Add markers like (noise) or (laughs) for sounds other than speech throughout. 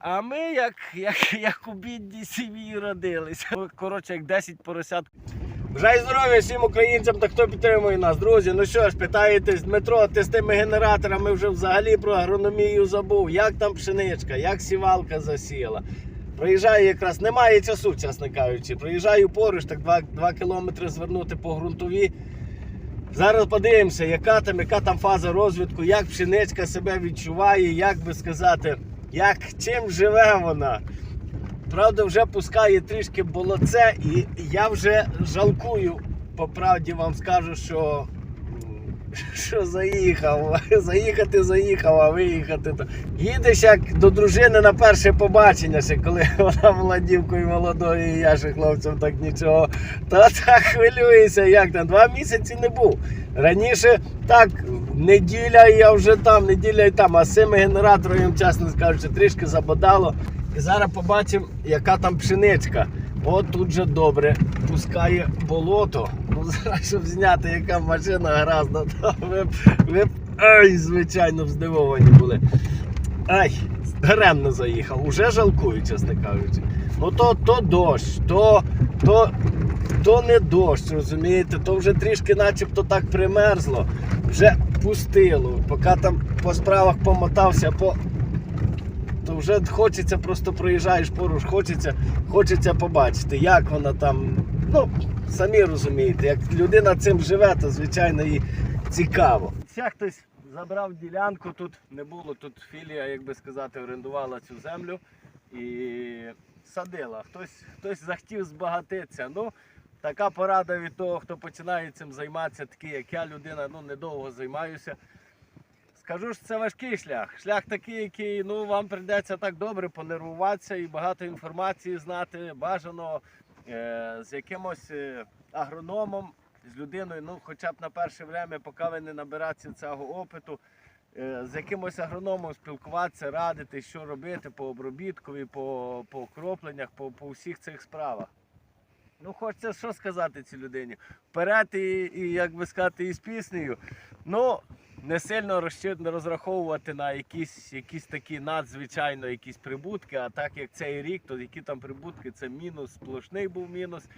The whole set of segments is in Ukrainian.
А ми як, як, як у бідній сім'ї родилися. Коротше, як 10 поросят. Бажаю здоров'я всім українцям та хто підтримує нас. Друзі, ну що ж, питаєтесь, Дмитро, ти з тими генераторами вже взагалі про агрономію забув. Як там пшеничка, як сівалка засіяла. Проїжджаю якраз, немає часу, чесно кажучи. Проїжджаю поруч, так 2, 2 кілометри звернути по ґрунтові. Зараз подивимося, яка там, яка там фаза розвитку, як пшеничка себе відчуває, як би сказати, як чим живе вона. Правда, вже пускає трішки болоце, і я вже жалкую, по правді вам скажу, що, що заїхав. (laughs) Заїхати заїхав, а виїхати то. Їдеш як до дружини на перше побачення, ще коли (laughs) вона була дівкою молодою, і я ще хлопцем так нічого. То так хвилююся, як там. Два місяці не був. Раніше так, неділя я вже там, неділя і там, а з цими генераторами, чесно скажучи, трішки забодало. І зараз побачимо, яка там пшеничка. От тут же добре пускає болото. Ну зараз, щоб зняти, яка машина гразна, (laughs) то ви, б- ви ай, звичайно, здивовані були. Ай, даремно заїхав. Уже жалкую, чесно кажучи. Ну то, то дощ, то, то, то не дощ, розумієте, то вже трішки начебто так примерзло, вже пустило. Поки там по справах помотався, по то вже хочеться, просто проїжджаєш поруч, хочеться, хочеться побачити, як вона там. Ну, самі розумієте, як людина цим живе, то звичайно їй цікаво. Ще хтось забрав ділянку, тут не було, тут філія, як би сказати, орендувала цю землю і садила. Хтось, хтось захотів збагатитися. Ну, така порада від того, хто починає цим займатися, такий як я, людина, ну недовго займаюся. Скажу ж, це важкий шлях. Шлях такий, який ну, вам прийдеться так добре понервуватися і багато інформації знати. Бажано е, з якимось е, агрономом, з людиною, ну, хоча б на перше время, поки ви не набираєте цього опиту, е, з якимось агрономом спілкуватися, радити, що робити по обробіткові, по, по окропленнях, по, по всіх цих справах. Ну, хочеться що сказати цій людині. Вперед і, і як би сказати, із піснею. Ну, не сильно розраховувати на якісь, якісь такі надзвичайно якісь прибутки, а так як цей рік, то які там прибутки, це мінус, сплошний був мінус.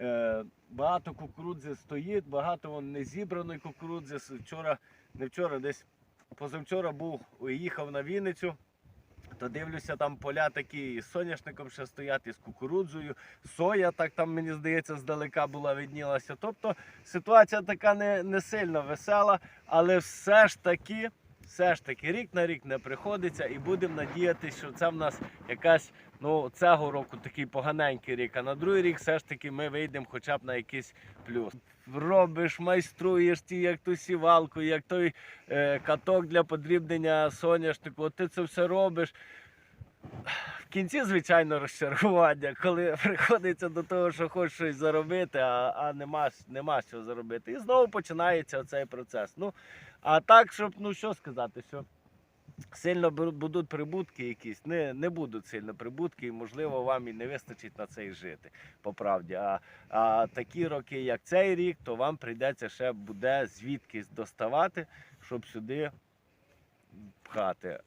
Е, багато кукурудзи стоїть, багато вон незібраної кукурудзи. Вчора, не вчора, десь позавчора був, їхав на Вінницю. То дивлюся, там поля такі і з соняшником ще стоять, і з кукурудзою. Соя, так там, мені здається, здалека була віднілася. Тобто ситуація така не, не сильно весела, але все ж таки, все ж таки, рік на рік не приходиться, і будемо надіятися, що це в нас якась, ну, цього року такий поганенький рік, а на другий рік все ж таки ми вийдемо хоча б на якийсь плюс. Робиш, майструєш ті, як ту сівалку, як той е, каток для подрібнення соняшнику, от ти це все робиш. В кінці, звичайно, розчарування, коли (laughs) приходиться до того, що хочеш щось заробити, а, а нема, нема що заробити. І знову починається цей процес. Ну, а так, щоб, ну що сказати, що сильно будуть прибутки якісь, не, не будуть сильно прибутки, і можливо вам і не вистачить на це і жити, по правді. А, а такі роки, як цей рік, то вам прийдеться ще буде звідкись доставати, щоб сюди пхати.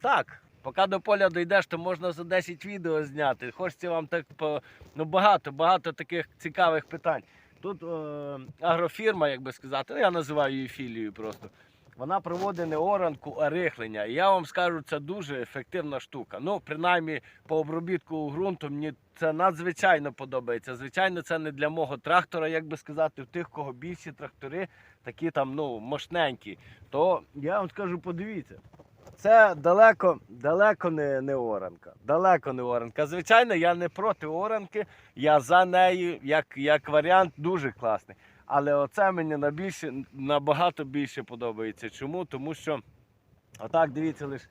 Так, поки до поля дійдеш, то можна за 10 відео зняти. Хочеться вам так по ну багато, багато таких цікавих питань. Тут е, агрофірма, як би сказати, ну, я називаю її філією просто. Вона проводить не оранку, а рихлення. І я вам скажу, це дуже ефективна штука. Ну, принаймні, по обробітку ґрунту мені це надзвичайно подобається. Звичайно, це не для мого трактора, як би сказати, в тих, кого більші трактори, такі там ну, мощненькі. То я вам скажу, подивіться. Це далеко, далеко не, не оранка. Далеко не оранка. Звичайно, я не проти оранки, я за нею, як, як варіант, дуже класний. Але оце мені набільше, набагато більше подобається. Чому? Тому що отак, дивіться, лише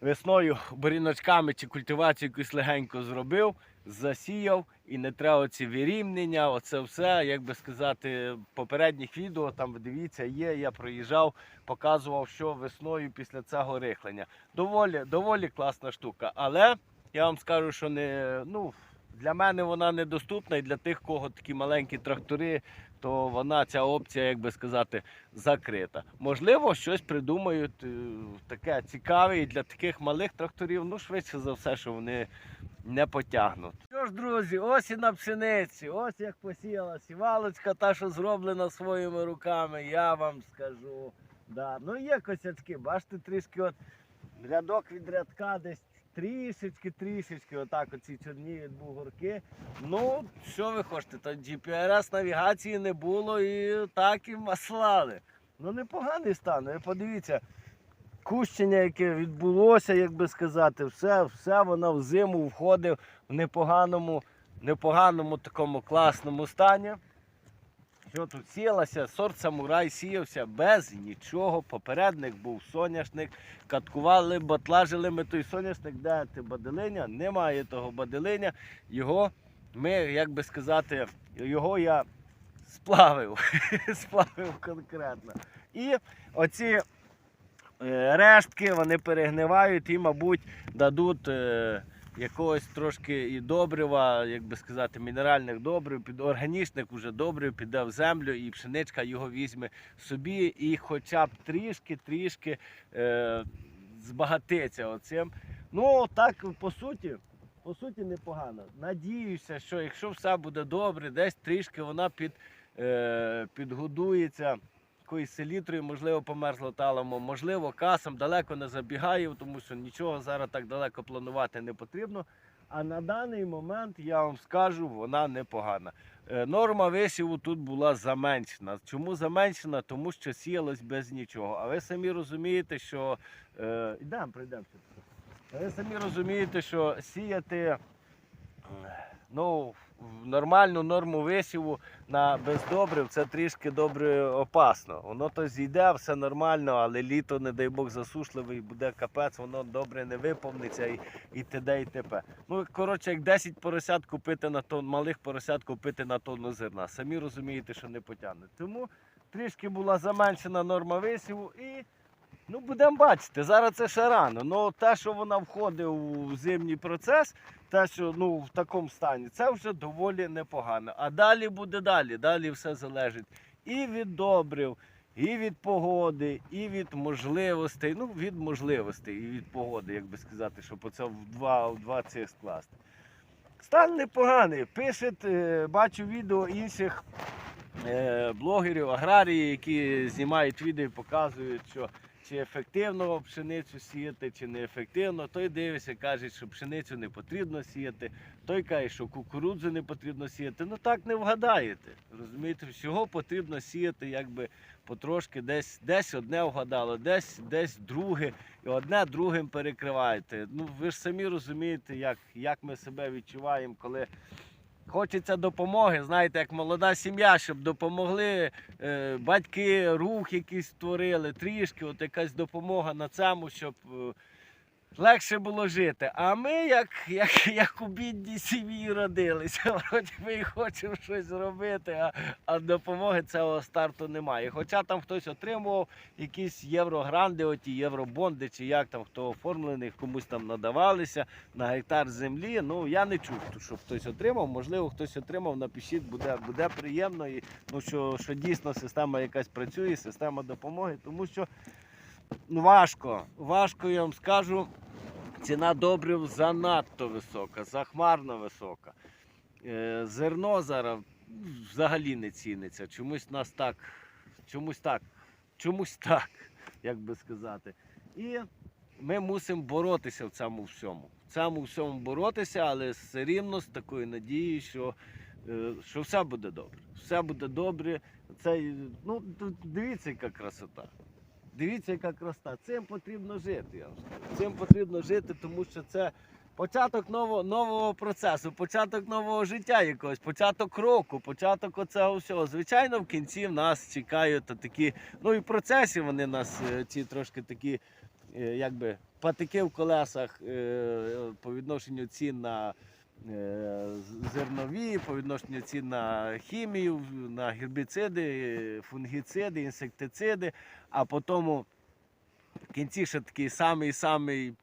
весною буріночками чи культивацію якусь легенько зробив, засіяв і не треба оці вирівнення, оце все, як би сказати, попередніх відео там дивіться, є, я проїжджав, показував, що весною після цього рихлення. Доволі, доволі класна штука. Але я вам скажу, що не, ну, для мене вона недоступна і для тих, кого такі маленькі трактори, то вона ця опція, як би сказати, закрита. Можливо, щось придумають е, таке цікаве і для таких малих тракторів, ну швидше за все, що вони не потягнуть. Що ж, друзі, ось і на пшениці, ось як посіяла сівалочка, та, що зроблена своїми руками, я вам скажу. Да. Ну є косячки, бачите, трішки от рядок від рядка десь трішечки, трішечки, отак оці чорні від бугорки. Ну, що ви хочете, то GPRS навігації не було і так і маслали. Ну, непоганий стан. Ви подивіться, кущення, яке відбулося, як би сказати, все, все воно в зиму входив в непоганому, непоганому такому класному стані. Що тут сіялося, сорт самурай сіявся без нічого. Попередник був соняшник. Каткували, батлажили ми той соняшник, де ти баделиня, немає того баделиня. Його ми, як би сказати, його я сплавив. (laughs) сплавив конкретно. І оці е, рештки вони перегнивають і, мабуть, дадуть. Якогось трошки і добрива, як би сказати, мінеральних добрив, під органічних уже добрив піде в землю, і пшеничка його візьме собі, і хоча б трішки-трішки е, збагатиться оцим. Ну, так, по суті, по суті, непогано. Надіюся, що якщо все буде добре, десь трішки вона під, е, підгодується якоюсь селітрою, можливо, померзло талому, можливо, касом далеко не забігаю, тому що нічого зараз так далеко планувати не потрібно. А на даний момент я вам скажу, вона непогана. Е, Норма висіву тут була заменшена. Чому заменшена? Тому що сіялось без нічого. А ви самі розумієте, що е, йдемо, прийдемо. Ви самі розумієте, що сіяти е, ну, нормальну норму висіву на бездобрив це трішки добре опасно. Воно то зійде, все нормально, але літо, не дай Бог, засушливий, буде капець, воно добре не виповниться і, і т.д. і т.п. Ну, коротше, як 10 поросят купити на тонну, малих поросят купити на тонну зерна. Самі розумієте, що не потягне. Тому трішки була заменшена норма висіву і. Ну, будемо бачити. Зараз це ще рано. Ну, те, що вона входить у зимній процес, те, що ну, в такому стані, це вже доволі непогано. А далі буде далі. Далі все залежить і від добрив, і від погоди, і від можливостей. Ну, від можливостей і від погоди, як би сказати, щоб оце в два, в два цих скласти. Стан непоганий. Пишуть, е, бачу відео інших е, блогерів, аграрії, які знімають відео і показують, що чи ефективно пшеницю сіяти, чи не ефективно. Той дивиться, каже, що пшеницю не потрібно сіяти, той каже, що кукурудзу не потрібно сіяти. Ну так не вгадаєте. Розумієте, всього потрібно сіяти якби потрошки десь, десь одне вгадало, десь, десь друге, і одне другим перекриваєте. Ну ви ж самі розумієте, як, як ми себе відчуваємо, коли. Хочеться допомоги, знаєте, як молода сім'я, щоб допомогли е, батьки, рух якийсь створили, трішки, от якась допомога на цьому, щоб е, легше було жити. А ми, як, як, як у бідній сім'ї родилися, (laughs) вроді ми і хочемо щось зробити, а, а допомоги цього старту немає. Хоча там хтось отримував якісь єврогранди, оті євробонди, чи як там хто оформлений, комусь там надавалися на гектар землі. Ну я не чув, щоб хтось отримав. Можливо, хтось отримав, напишіть, буде, буде приємно. І, ну, що, що дійсно система якась працює, система допомоги, тому що важко. Важко, я вам скажу. Ціна добрив занадто висока, захмарно висока. Е, зерно зараз взагалі не ціниться. Чомусь нас так, чомусь так, чомусь так, як би сказати. І ми мусимо боротися в цьому всьому. В цьому всьому боротися, але все рівно з такою надією, що, е, що все буде добре. Все буде добре. Це, ну, дивіться, яка красота. Дивіться, яка красота. Цим потрібно жити. Я вам скажу. Цим потрібно жити, тому що це початок нового, нового процесу, початок нового життя якогось, початок року, початок оцього всього. Звичайно, в кінці в нас чекають такі, ну і в процесі вони нас е, ці трошки такі, е, якби патики в колесах е, по відношенню цін на. Е, Зернові по відношенню цін на хімію, на гербіциди, фунгіциди, інсектициди, а потім в кінці ще такий самий самий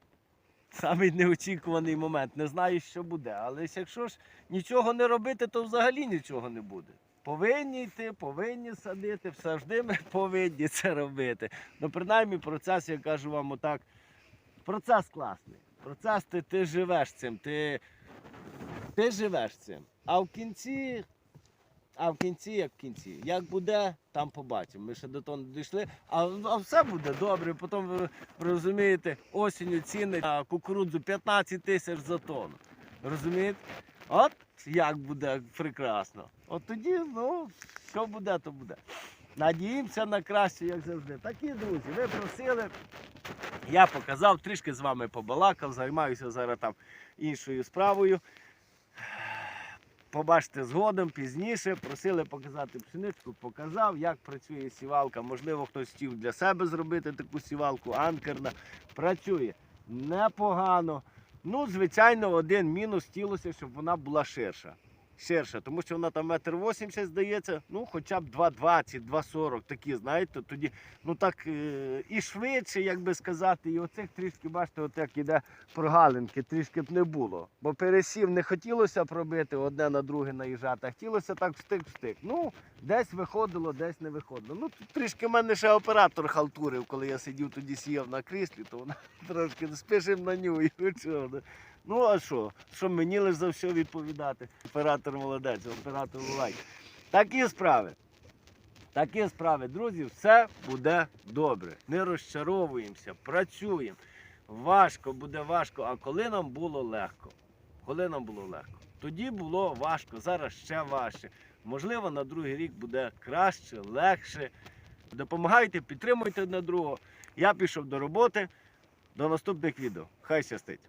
самий неочікуваний момент. Не знаю, що буде. Але якщо ж нічого не робити, то взагалі нічого не буде. Повинні йти, повинні садити, завжди ми (laughs) повинні це робити. Ну, принаймні, процес, я кажу вам отак, процес класний. Процес ти, ти живеш цим, ти, ти живеш цим. А в кінці, а в кінці, як в кінці, як буде, там побачимо. Ми ще до того не дійшли, а, а все буде добре. Потім ви розумієте, осінню ціни на кукурудзу 15 тисяч за тонну. Розумієте? От як буде прекрасно. От тоді, ну, що буде, то буде. Надіємося на краще, як завжди. Такі друзі, ви просили. Я показав, трішки з вами побалакав, займаюся зараз там іншою справою. Побачите згодом, пізніше. Просили показати пшеничку, показав, як працює сівалка. Можливо, хтось хотів для себе зробити таку сівалку, анкерна. Працює непогано. Ну, звичайно, один мінус тілося, щоб вона була ширша. Ширша, тому що вона там метр вісімдесят, здається, ну хоча б 2,20, 2,40, такі, знаєте, тоді ну так е, і швидше, як би сказати, і оцих трішки, бачите, от як іде прогалинки, трішки б не було. Бо пересів не хотілося б робити одне на друге наїжджати, а хотілося так встик-встик. Ну, десь виходило, десь не виходило. Ну, тут трішки в мене ще оператор халтурив, коли я сидів тоді сіяв на кріслі, то вона (laughs) трошки спишем на нього. і чого. Ну а що? Що мені лише за все відповідати? Оператор молодець, оператор лайк. Такі справи. Такі справи, друзі, все буде добре. Не розчаровуємося, працюємо. Важко буде важко. А коли нам було легко? Коли нам було легко? Тоді було важко, зараз ще важче. Можливо, на другий рік буде краще, легше. Допомагайте, підтримуйте одне другого. Я пішов до роботи. До наступних відео. Хай щастить!